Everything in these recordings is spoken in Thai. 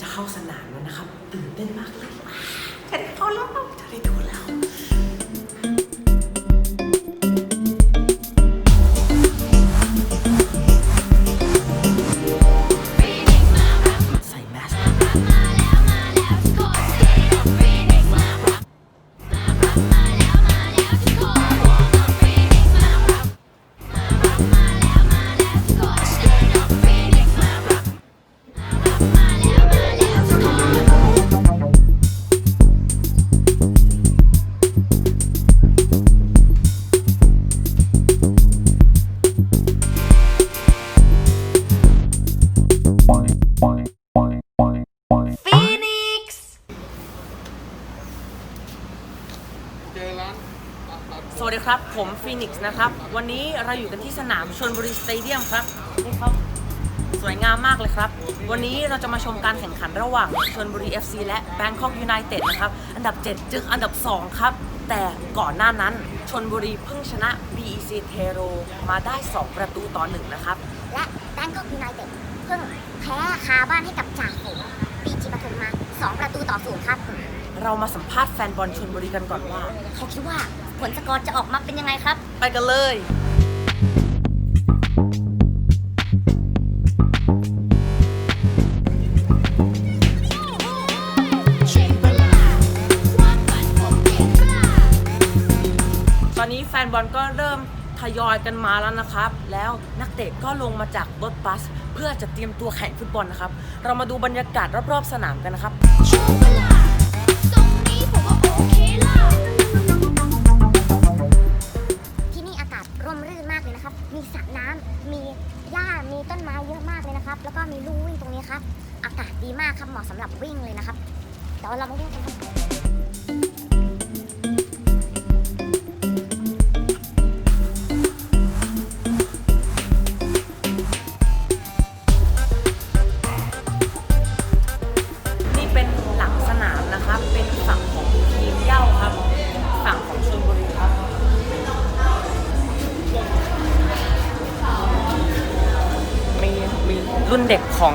จะเข้าสนามแล้วนะครับ ตื่นเต้นมากเลยว้าจะได้เข้าแล้วจะได้ดูแล้ว ผมฟีนิกซ์นะครับ วันนี้เราอยู่กันที่สนามชนบุรีสเตเดียมครับนี่ครับ สวยงามมากเลยครับ วันนี้เราจะมาชมการแข่งขันระหว่างชนบุรี FC และ Bangkok United นะครับ อันดับ 7 จึงอันดับ 2 ครับ แต่ก่อนหน้านั้นชนบุรีเพิ่งชนะ BEC t e r o มาได้ 2 ประตูต่อ1นะครับ และแบงกอกยูไนเต็ดเพิ่งแพ้คาบ้านให้กับจ่าฝูงบีจีปทุมมา 2 ประตูต่อศูนย์ครับ เรามาสัมภาษณ์แฟนบอลชนบุรีกันก่อนว่า เขาคิดว่า ผลสกอร์จะออกมาเป็นยังไงครับ ไปกันเลย ตอนนี้แฟนบอลก็เริ่มทยอยกันมาแล้วนะครับ แล้วนักเตะก็ลงมาจากรถบัส เพื่อจะเตรียมตัวแข่งฟุตบอลนะครับ เรามาดูบรรยากาศรอบๆสนามกันนะครับ แล้วก็มีลู่วิ่งตรงนี้ครับ อากาศดีมากครับ เหมาะสำหรับวิ่งเลยนะครับ เดี๋ยวเรามาวิ่งกันครับ เด็กของ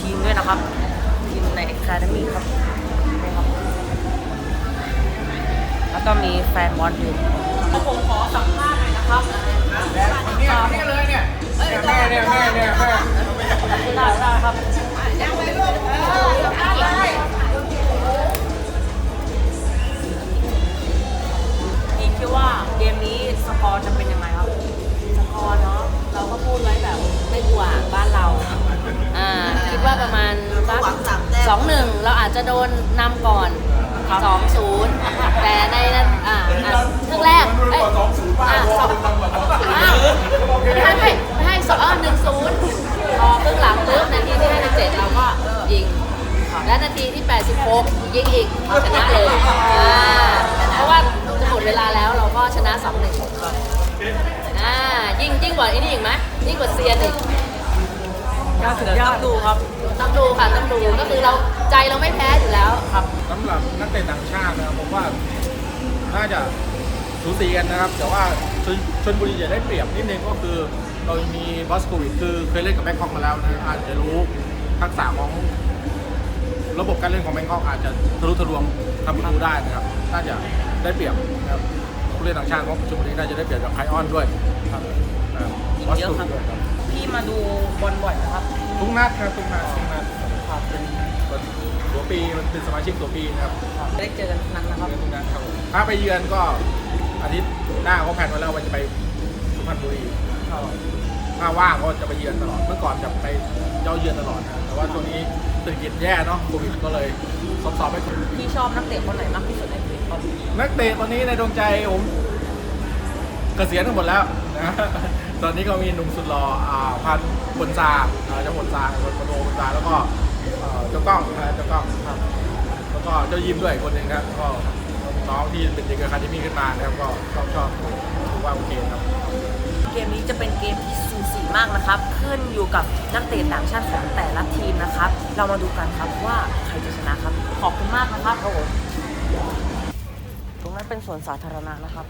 ทีมด้วยนะครับ ทีมใน Academy ครับนี่ครับ แล้วก็มีแฟนบอลอยู่ผมขอสัมภาษณ์หน่อยนะครับเนี่ยนี่เลยเนี่ยเนี่ยแม่เนี่ยแม่เนี่ยแม่ได้ได้ครับพี่คิดว่าเกมนี้สกอร์จะเป็นยังไงครับ สกอร์เนาะเราก็พูดไว้แบบไม่กว่าบ้านเรา อ่าคิดว่าประมาณสักสองหนึ่งเราอาจจะโดนนำก่อนสองศูนย์แต่ในนั้นอ่าอะครึ่งแรกเอ้ยอ่าสองอ้าวไม่ให้ไม่ให้สองหนึ่งศูนย์พอครึ่งหลังปุ๊บนาทีที่ห้าสิบเจ็ดเราก็ยิงและนาทีที่ 86 ยิงอีกชนะเลยอ่าเพราะว่าจะหมดเวลาแล้วเราก็ชนะ2 1อ่ายิ่งยิ่งกว่าไอ้นี่อีกไหมยิ่งกว่าเซียนอีก ก็ถึงยอดดูครับ ต้องดูค่ะต้องดูก็คือเราใจเราไม่แพ้อยู่แล้ว ครับสำหรับนักเตะต่างชาตินะครับผมว่าน่าจะสูสีกันนะครับ แต่ว่าชนชนบุรีจะได้เปรียบนิดนึงก็คือ เรามีบอสโควิดคือเคยเล่นกับแบงคอกมาแล้วนะอาจจะรู้ทักษะของระบบการเล่นของแบงคอกอาจจะทะลุทะลวงทำประตูได้นะครับ น่าจะได้เปรียบนะครับผู้เล่นต่างชาติของชนบุรีน่าจะได้เปรียบจากไคออนด้วยครับนะครับยิงบอสเยอะโคควิรับดด้วยครับพี่ มาดูบอลบ่อยนะครับ ทุกนัดครับทุกนัดทุกนัดครับเป็นตัวปีมันเป็นสมาชิกตัวปีนะครับได้เจอกันทุกนัดนะครับเจอทุกนัดครับผมถ้าไปเยือนก็อาทิตย์หน้าเขาแผนไว้แล้วว่าจะไปสุพรรณบุรีถ้าว่างก็จะไปเยือนตลอดเมื่อก่อนจะไปเย้าเยือนตลอดนะแต่ว่าช่วงนี้เศรษฐกิจแย่เนาะโควิดก็เลยซอบๆไปก่อนพี่ชอบนักเตะคนไหนมากที่สุดในทีมครับนักเตะตอนนี้ในดวงใจผมเกษียณทั้งหมดแล้วนะ ตอนนี้ก็มีหนุ่มสุดหล่ออ่าพันบนซาอ่าเจ้าบนซาคนโนบนซาแล้วก็เอ่อเจ้ากล้องนะเจ้ากล้องครับ แล้วก็เจ้ายิ้มด้วยอีกคนหนึ่งครับก็น้องที่เป็นเด็กอะคาเดมี่ขึ้นมานะครับก็ชอบชอบถือว่าโอเคครับ เกมนี้จะเป็นเกมที่สูสีมากนะครับ ขึ้นอยู่กับนักเตะต่างชาติของแต่ละทีมนะครับ เรามาดูกันครับว่าใครจะชนะครับ ขอบคุณมากนะครับครับผมตรงนั้นเป็นสวนสาธารณะนะครับ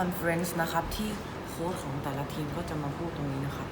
อนเฟรนซ์นะครับ ที่โค้ชของแต่ละทีมก็จะมาพูดตรงนี้นะครับ